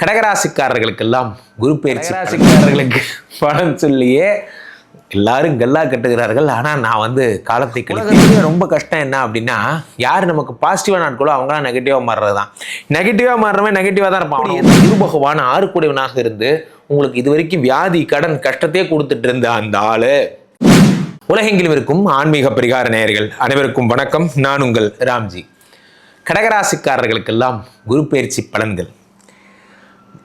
கடகராசிக்காரர்களுக்கெல்லாம் குரு பயிற்சி ராசிக்காரர்களுக்கு பலன் சொல்லியே எல்லாரும் கல்லா கட்டுகிறார்கள். ஆனால் நான் வந்து காலத்தை கழிக்கிறதுலே ரொம்ப கஷ்டம் என்ன அப்படின்னா யார் நமக்கு பாசிட்டிவாக நாட்களோ அவங்களாம் நெகட்டிவாக மாறுறது தான் நெகட்டிவாக மாறுறவன் நெகட்டிவாக தான் இருப்பான். இந்த குரு பகவான் ஆறுக்குடையவனாக இருந்து உங்களுக்கு இது வரைக்கும் வியாதி கடன் கஷ்டத்தையே கொடுத்துட்டு இருந்த அந்த ஆளு. உலகெங்கிலும் இருக்கும் ஆன்மீக பரிகார நேயர்கள் அனைவருக்கும் வணக்கம். நான் உங்கள் ராம்ஜி. கடகராசிக்காரர்களுக்கெல்லாம் குரு பயிற்சி பலன்கள்.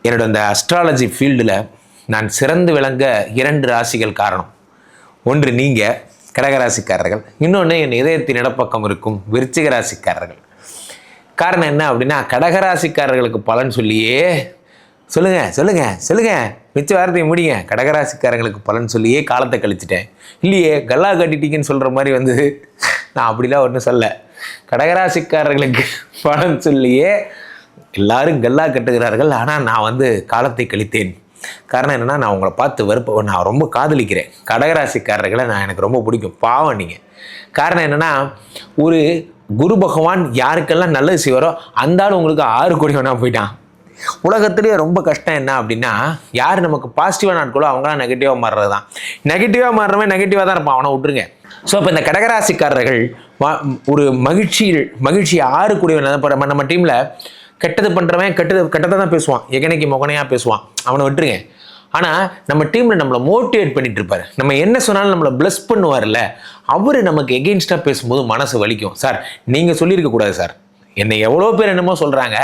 என்னோட இந்த அஸ்ட்ராலஜி ஃபீல்டில் நான் சிறந்து விளங்க இரண்டு ராசிகள் காரணம். ஒன்று நீங்கள் கடகராசிக்காரர்கள் இன்னொன்று என் இதயத்தின் இடப்பக்கம் இருக்கும் விருச்சிக ராசிக்காரர்கள். காரணம் என்ன அப்படின்னா கடகராசிக்காரர்களுக்கு பலன் சொல்லியே சொல்லுங்கள் சொல்லுங்கள் சொல்லுங்கள் மிச்ச வார்த்தையை முடிங்க. கடகராசிக்காரங்களுக்கு பலன் சொல்லியே காலத்தை கழிச்சிட்டேன். இல்லையே கல்லா கட்டிட்டீங்கன்னு சொல்கிற மாதிரி வந்து நான் அப்படிலாம் ஒன்றும் சொல்ல. கடகராசிக்காரர்களுக்கு பலன் சொல்லியே எல்லாரும் கல்லா கட்டுகிறார்கள். ஆனால் நான் வந்து காலத்தை கழித்தேன். காரணம் என்னென்னா நான் உங்களை பார்த்து வெறுப்ப நான் ரொம்ப காதலிக்கிறேன். கடகராசிக்காரர்களை நான் எனக்கு ரொம்ப பிடிக்கும். பாவம் நீங்கள் காரணம் என்னென்னா ஒரு குரு பகவான் யாருக்கெல்லாம் நல்லது செய்வாரோ அந்த ஆள் உங்களுக்கு ஆறு கோடி வேணா போயிட்டான். உலகத்துலேயே ரொம்ப கஷ்டம் என்ன அப்படின்னா யார் நமக்கு பாசிட்டிவாக நாட்களோ அவங்களாம் நெகட்டிவாக மாறுறது தான் நெகட்டிவாக மாறுறவன் நெகட்டிவாக தான் இருப்பான். அவனை விட்டுருங்க. ஸோ இப்போ இந்த கடகராசிக்காரர்கள் ஒரு மகிழ்ச்சியில் மகிழ்ச்சி ஆறு கூடிய நம்ம டீமில் கெட்டது பண்ணுறவன் கெட்டது கெட்டதை தான் பேசுவான். எகனைக்கு மொகனையாக பேசுவான். அவனை விட்டுருங்க. ஆனால் நம்ம டீமில் நம்மளை மோட்டிவேட் பண்ணிட்டு இருப்பார். நம்ம என்ன சொன்னாலும் நம்மளை ப்ளஸ் பண்ணுவார்ல அவர் நமக்கு எகெயின்ஸ்டாக பேசும்போது மனசு வலிக்கும். சார் நீங்கள் சொல்லியிருக்க கூடாது சார். என்னை எவ்வளோ பேர் என்னமோ சொல்கிறாங்க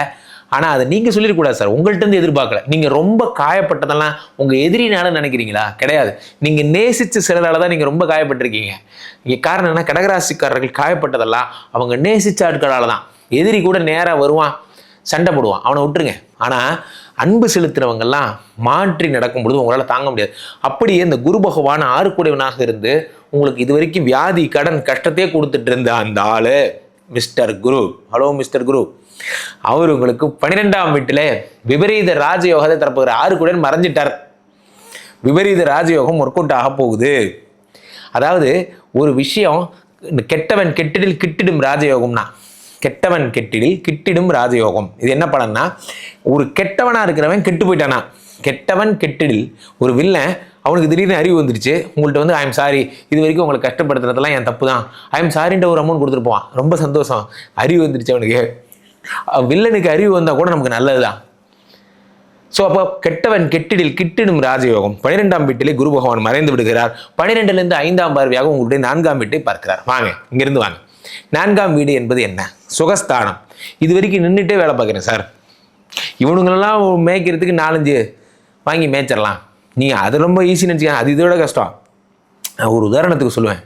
ஆனால் அதை நீங்கள் சொல்லிடக்கூடாது சார். உங்கள்கிட்ட இருந்து எதிர்பார்க்கல. நீங்கள் ரொம்ப காயப்பட்டதெல்லாம் உங்கள் எதிரினால நினைக்கிறீங்களா? கிடையாது. நீங்கள் நேசித்த சிலரால் தான் நீங்கள் ரொம்ப காயப்பட்டிருக்கீங்க. இங்கே காரணம் என்ன? கடகராசிக்காரர்கள் காயப்பட்டதெல்லாம் அவங்க நேசித்த ஆட்களால் தான். எதிரி கூட நேராக வருவான். சண்டை போடுவான். அவனை விட்டுருங்க. ஆனால் அன்பு செலுத்துறவங்கெல்லாம் மாற்றி நடக்கும் பொழுது உங்களால் தாங்க முடியாது. அப்படியே இந்த குரு பகவான் ஆறுக்குடையவனாக இருந்து உங்களுக்கு இது வரைக்கும் வியாதி கடன் கஷ்டத்தையே கொடுத்துட்டு இருந்த அந்த ஆளு mister Guru. Hello mister Guru. அவர் உங்களுக்கு பன்னிரெண்டாம் வீட்டில் விபரீத ராஜயோகத்தை தரப்புகிற ஆறுக்குடன் மறைஞ்சிட்டார். விபரீத ராஜயோகம் ஒர்க் அவுட் ஆக போகுது. அதாவது ஒரு விஷயம் இந்த கெட்டவன் கெட்டிடில் கிட்டிடும் ராஜயோகம்னா கெட்டவன் கெட்டிடில் கிட்டிடும் ராஜயோகம். இது என்ன படம்னா ஒரு கெட்டவனாக இருக்கிறவன் கெட்டு போயிட்டானா? கெட்டவன் கெட்டிடில் ஒரு வில்லன் அவனுக்கு திடீர்னு அறிவு வந்துருச்சு உங்கள்கிட்ட வந்து ஐம் சாரி இது வரைக்கும் உங்களை கஷ்டப்படுத்துறதெல்லாம் என் தப்பு தான். ஐம் சாரின்ற ஒரு அமௌண்ட் கொடுத்துருப்பான் ரொம்ப சந்தோஷம். அறிவு வந்துருச்சு அவனுக்கு. வில்லனுக்கு அறிவு வந்தால் கூட நமக்கு நல்லது தான். ஸோ அப்போ கெட்டவன் கெட்டிடில் கிட்டிடும் ராஜயோகம். பனிரெண்டாம் வீட்டிலே குரு பகவான் மறைந்து விடுகிறார். பனிரெண்டுலேருந்து ஐந்தாம் பார்வையாக உங்களுடைய நான்காம் வீட்டை பார்க்கிறார். வாங்க இங்கிருந்து வாங்க. நான்காம் வீடு என்பது என்ன? சுகஸ்தானம். இது வரைக்கும் நின்றுட்டே வேலை பார்க்குறேன் சார் இவனுங்களெல்லாம் மேய்க்கிறதுக்கு நாலஞ்சு வாங்கி மேய்ச்சிடலாம். நீ அது ரொம்ப ஈஸின்னு நினச்சிக்க அது இதோட கஷ்டம். நான் ஒரு உதாரணத்துக்கு சொல்லுவேன்.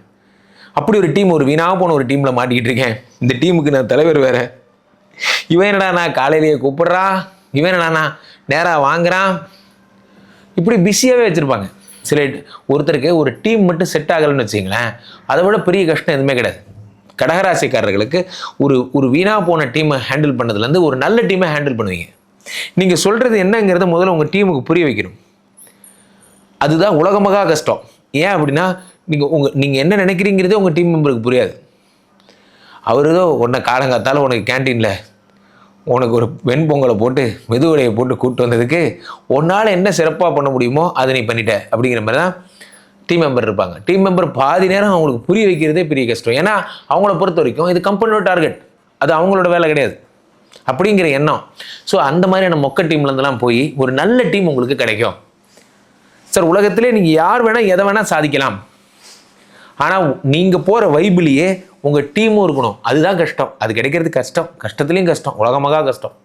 அப்படி ஒரு டீம் ஒரு வீணாக போன ஒரு டீமில் மாட்டிக்கிட்டு இருக்கேன். இந்த டீமுக்கு நான் தலைவர் வேறு. இவன் என்னடா நான் காலையிலேயே கூப்பிட்றான் இவன் என்னடாண்ணா நேராக வாங்குறான்? இப்படி பிஸியாகவே வச்சுருப்பாங்க. சில ஒருத்தருக்கு ஒரு டீம் மட்டும் செட் ஆகலைன்னு வச்சிங்களேன் அதை விட பெரிய கஷ்டம் எதுவுமே கிடையாது. கடகராசிக்காரர்களுக்கு ஒரு ஒரு வீணாக போன டீமை ஹேண்டில் பண்ணதுலேருந்து ஒரு நல்ல டீமை ஹேண்டில் பண்ணுவீங்க. நீங்கள் சொல்கிறது என்னங்கிறத முதல்ல உங்கள் டீமுக்கு புரிய வைக்கணும். அதுதான் உலகமகா கஷ்டம். ஏன் அப்படின்னா நீங்கள் உங்கள் நீங்கள் என்ன நினைக்கிறீங்கிறதே உங்கள் டீம் மெம்பருக்கு புரியாது. அவர் ஏதோ உன்னை காலங்காத்தால உனக்கு கேன்டீனில் உனக்கு ஒரு வெண்பொங்கலை போட்டு மெதுவடையை போட்டு கூப்பிட்டு வந்ததுக்கு உன்னால் என்ன சிறப்பாக பண்ண முடியுமோ அதை நீ பண்ணிட்ட அப்படிங்கிற மாதிரி தான் டீம் மெம்பர் இருப்பாங்க. டீம் மெம்பர் பாதி நேரம் அவங்களுக்கு புரிய வைக்கிறதே பெரிய கஷ்டம். ஏன்னா அவங்கள பொறுத்த வரைக்கும் இது கம்பெனியோட டார்கெட் அது அவங்களோட வேலை கிடையாது. அப்படிங்கிற எண்ணம். ஸோ அந்த மாதிரியான மொக்க டீம்லேருந்துலாம் போய் ஒரு நல்ல டீம் உங்களுக்கு கிடைக்கும். சார் உலகத்திலே நீங்கள் யார் வேணால் எதை வேணால் சாதிக்கலாம். ஆனால் நீங்கள் போகிற வைபிலேயே உங்கள் டீமும் இருக்கணும். அதுதான் கஷ்டம். அது கிடைக்கிறது கஷ்டம். கஷ்டத்துலேயும் கஷ்டம். உலகமாக கஷ்டம்.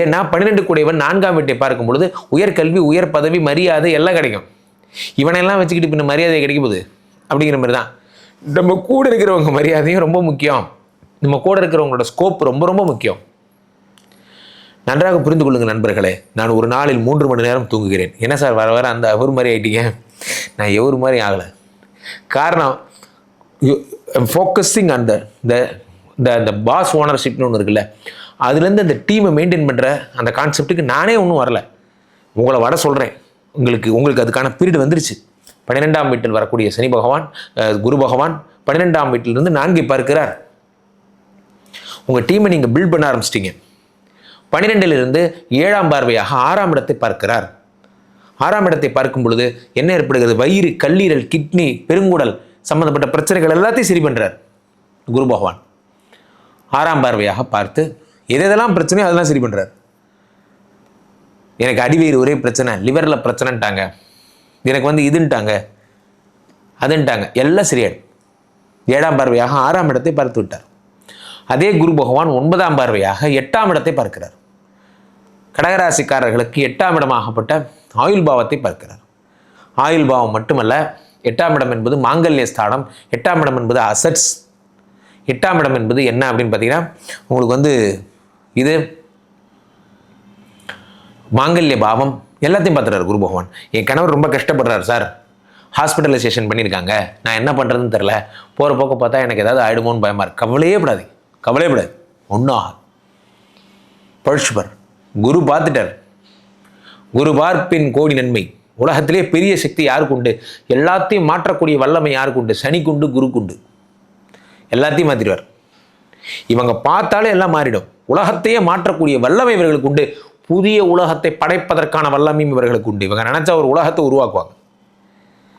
ஏன்னா பன்னிரெண்டு கூடையவன் நான்காம் வீட்டை பார்க்கும் பொழுது உயர்கல்வி உயர் பதவி மரியாதை எல்லாம் கிடைக்கும். இவனெல்லாம் வச்சுக்கிட்டு பின்ன மரியாதை கிடைக்க போகுது? அப்படிங்கிற மாதிரி தான். நம்ம கூட இருக்கிறவங்க மரியாதையும் ரொம்ப முக்கியம். நம்ம கூட இருக்கிறவங்களோட ஸ்கோப் ரொம்ப ரொம்ப முக்கியம். நன்றாக புரிந்து கொள்ளுங்கள் நண்பர்களே. நான் ஒரு நாளில் மூன்று மணி நேரம் தூங்குகிறேன். என்ன சார் வர வர அந்த அவர் மாதிரி ஆகிட்டீங்க நான் எவர் மாதிரி ஆகலை. காரணம் ஃபோக்கஸிங் அந்த இந்த இந்த இந்த பாஸ் ஓனர்ஷிப்னு ஒன்று இருக்குல்ல. அதுலேருந்து அந்த டீமை மெயின்டைன் பண்ணுற அந்த கான்செப்ட்டுக்கு நானே ஒன்றும் வரல. உங்களை வர சொல்கிறேன் உங்களுக்கு உங்களுக்கு அதுக்கான பீரியட் வந்துருச்சு. பன்னிரெண்டாம் வீட்டில் வரக்கூடிய சனி பகவான் குரு பகவான் பன்னிரெண்டாம் வீட்டிலிருந்து நான்கை பார்க்கிறார். உங்கள் டீமை நீங்கள் பில்ட் பண்ண ஆரம்பிச்சிட்டீங்க. பன்னிரெண்டிலிருந்து ஏழாம் பார்வையாக ஆறாம் இடத்தை பார்க்கிறார். ஆறாம் இடத்தை பார்க்கும் பொழுது என்ன ஏற்படுகிறது? வயிறு கல்லீரல் கிட்னி பெருங்குடல் சம்பந்தப்பட்ட பிரச்சனைகள் எல்லாத்தையும் சரி பண்ணுறார் குரு பகவான். ஆறாம் பார்வையாக பார்த்து எதெல்லாம் பிரச்சனையோ அதெல்லாம் சரி பண்ணுறார் எனக்கு அடிவயிறு ஒரே பிரச்சனை லிவரில் பிரச்சனைட்டாங்க எனக்கு வந்து இதுன்ட்டாங்க அதுன்ட்டாங்க. எல்லாம் சரியாயிடும் ஏழாம் பார்வையாக ஆறாம் இடத்தை பார்த்து விட்டார். அதே குரு பகவான் ஒன்பதாம் பார்வையாக எட்டாம் இடத்தை பார்க்கிறார். கடகராசிக்காரர்களுக்கு எட்டாம் இடமாகப்பட்ட ஆயுள் பாவத்தை பார்க்கிறார். ஆயுள் பாவம் மட்டுமல்ல எட்டாம் இடம் என்பது மாங்கல்ய ஸ்தானம் எட்டாம் இடம் என்பது அசட்ஸ் எட்டாம் இடம் என்பது என்ன அப்படின்னு பார்த்தீங்கன்னா உங்களுக்கு வந்து இது மாங்கல்ய பாவம் எல்லாத்தையும் பார்த்துறாரு குரு பகவான். என் கணவர் ரொம்ப கஷ்டப்படுறாரு சார். ஹாஸ்பிட்டலைசேஷன் பண்ணியிருக்காங்க நான் என்ன பண்ணுறதுன்னு தெரில போகிற போக்க பார்த்தா எனக்கு ஏதாவது ஆயிடுமோன்னு பயமாக இருக்குது கவலையே படாது கவலையே படாது ஒன்றும் ஆகாது. பழுச்சுபர் குரு பார்த்துட்டார். குரு பார்ப்பின் கோடி நன்மை. உலகத்திலே பெரிய சக்தி யாருக்கு உண்டு? எல்லாத்தையும் மாற்றக்கூடிய வல்லமை யாருக்கு உண்டு? சனிக்குண்டு குருக்குண்டு. எல்லாத்தையும் மாற்றிடுவார் இவங்க பார்த்தாலே எல்லாம் மாறிடும். உலகத்தையே மாற்றக்கூடிய வல்லமை இவர்களுக்கு உண்டு. புதிய உலகத்தை படைப்பதற்கான வல்லமையும் இவர்களுக்கு உண்டு. இவங்க நினச்சா ஒரு உலகத்தை உருவாக்குவாங்க.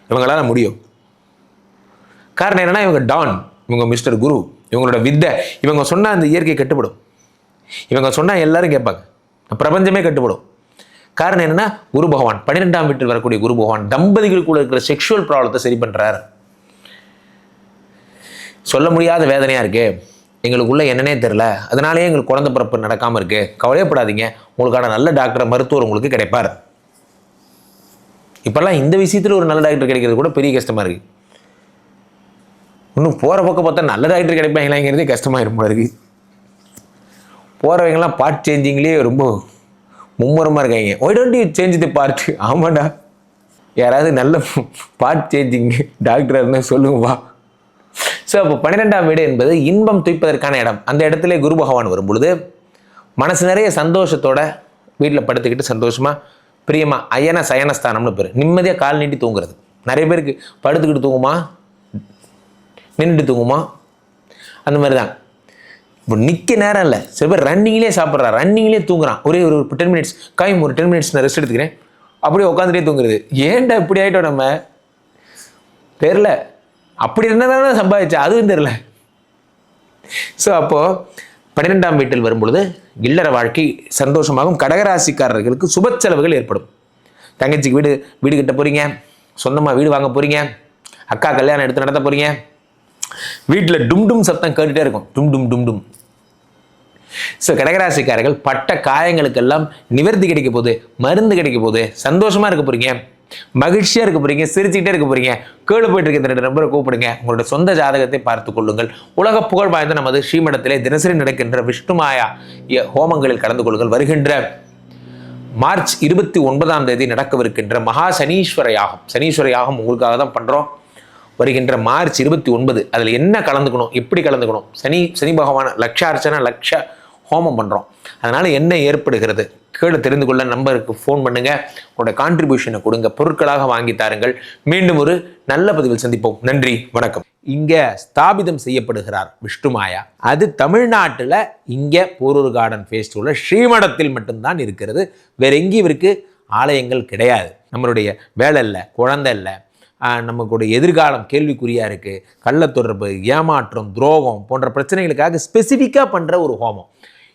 இவங்களால முடியும். காரணம் என்னன்னா இவங்க டான் இவங்க மிஸ்டர் குரு இவங்களோட வித்தை இவங்க சொன்னால் அந்த இயற்கை கட்டுப்படும். இவங்க சொன்னால் எல்லாரும் கேட்பாங்க. பிரபஞ்சமே கட்டுப்படும். காரணம் என்னன்னா குரு பகவான் பன்னிரெண்டாம் வீட்டில் வரக்கூடிய குரு பகவான் தம்பதிகளுக்குள்ள இருக்கிற செக்ஷுவல் ப்ராப்ளத்தை சரி பண்ணுறாரு சொல்ல முடியாத வேதனையாக இருக்குது எங்களுக்குள்ளே என்னன்னே தெரில அதனாலேயே எங்களுக்கு குழந்தை பிறப்பு நடக்காமல் இருக்கு. கவலையப்படாதீங்க. உங்களுக்கான நல்ல டாக்டர் மருத்துவர் உங்களுக்கு கிடைப்பார். இப்போல்லாம் இந்த விஷயத்தில் ஒரு நல்ல டாக்டர் கிடைக்கிறது கூட பெரிய கஷ்டமாக இருக்குது இன்னும் போகிற பக்கம் பார்த்தா நல்ல டாக்டர் கிடைப்பாங்களாங்கிறதே கஷ்டமாக போல இருக்குது போகிறவங்கலாம் பார்ட் சேஞ்சிங்லேயே ரொம்ப மும்முரமாக இருக்காங்க. Why don't you change the part ஆமாண்டா யாராவது நல்ல பார்ட் சேஞ்சிங் டாக்டர் இருந்தால் சொல்லுங்கப்பா. ஸோ அப்போ பன்னிரெண்டாம் வீடு என்பது இன்பம் துய்ப்பதற்கான இடம். அந்த இடத்துல குரு பகவான் வரும்பொழுது மனசு நிறைய சந்தோஷத்தோட வீட்டில் படுத்துக்கிட்டு சந்தோஷமாக பிரியமா அயன சயனஸ்தானம்னு பேர். நிம்மதியாக கால் நீட்டி தூங்குறது. நிறைய பேருக்கு படுத்துக்கிட்டு தூங்குமா? நின்றுட்டு தூங்குமா? அந்த மாதிரி தான் இப்போ நிற்க நேரம் இல்லை. சில பேர் ரன்னிங்லேயே சாப்பிட்றான் ரன்னிங்லேயே தூங்குறான். ஒரே ஒரு டென் மினிட்ஸ் காயும் ஒரு டென் மினிட்ஸ் நான் ரெஸ்ட் எடுத்துக்கிறேன். அப்படியே உட்காந்துட்டே தூங்குறது. ஏன்டா இப்படி ஆகிட்டோம் நம்ம? தெரில அப்படி இருந்தால் சம்பாதிச்சா அதுவும் தெரில ஸோ அப்போது பன்னிரெண்டாம் வீட்டில் வரும்பொழுது இல்லற வாழ்க்கை சந்தோஷமாகும். கடகராசிக்காரர்களுக்கு சுப செலவுகள் ஏற்படும். தங்கச்சிக்கு வீடு வீடு கட்ட போகிறீங்க சொந்தமாக வீடு வாங்க போகிறீங்க அக்கா கல்யாணம் எடுத்து நடத்த போகிறீங்க வீட்டில் டும் டும் சத்தம் கேட்டுகிட்டே இருக்கும். டும் டும் டும் டும். ஸோ கடகராசிக்காரர்கள் பட்ட காயங்களுக்கெல்லாம் நிவர்த்தி கிடைக்க போகுது. மருந்து கிடைக்க போகுது. சந்தோஷமாக இருக்க போகிறீங்க மகிழ்ச்சியா இருக்க போறீங்க சிரிச்சுக்கிட்டே இருக்க போறீங்க. கீழே போயிட்டு இருக்க இந்த ரெண்டு நம்பரை கூப்பிடுங்க. உங்களோட சொந்த ஜாதகத்தை பார்த்து கொள்ளுங்கள். உலக புகழ் வாய்ந்த நமது ஸ்ரீமடத்திலே தினசரி நடக்கின்ற விஷ்ணுமாயா ஹோமங்களில் கலந்து கொள்ளுங்கள். வருகின்ற மார்ச் இருபத்தி ஒன்பதாம் தேதி நடக்கவிருக்கின்ற மகா சனீஸ்வர யாகம். சனீஸ்வர யாகம் உங்களுக்காக தான் பண்றோம். வருகின்ற மார்ச் இருபத்தி ஒன்பது அதில் என்ன கலந்துக்கணும் எப்படி கலந்துக்கணும்? சனி சனி பகவான் லட்சார்ச்சனை லட்ச ஹோமம் பண்ணுறோம் அதனால் என்ன ஏற்படுகிறது? கீழே தெரிந்து கொள்ள நம்பருக்கு ஃபோன் பண்ணுங்க. உங்களோட கான்ட்ரிபியூஷனை கொடுங்க. பொருட்களாக வாங்கி தாருங்கள். மீண்டும் ஒரு நல்ல பதிவில் சந்திப்போம். நன்றி. வணக்கம். இங்கே ஸ்தாபிதம் செய்யப்படுகிறார் விஷ்ணுமாயா அது தமிழ்நாட்டில் இங்கே போரூர் கார்டன் ஃபேஸ்டிவலில் ஸ்ரீமடத்தில் மட்டும்தான் இருக்கிறது. வேற எங்கேயும் இவருக்கு ஆலயங்கள் கிடையாது. நம்மளுடைய வேலை இல்லை குழந்தை இல்லை. நமக்குடைய எதிர்காலம் கேள்விக்குறியாக இருக்குது கள்ளத்தொடர்பு ஏமாற்றம் துரோகம் போன்ற பிரச்சனைகளுக்காக ஸ்பெசிஃபிக்காக பண்ணுற ஒரு ஹோமம்.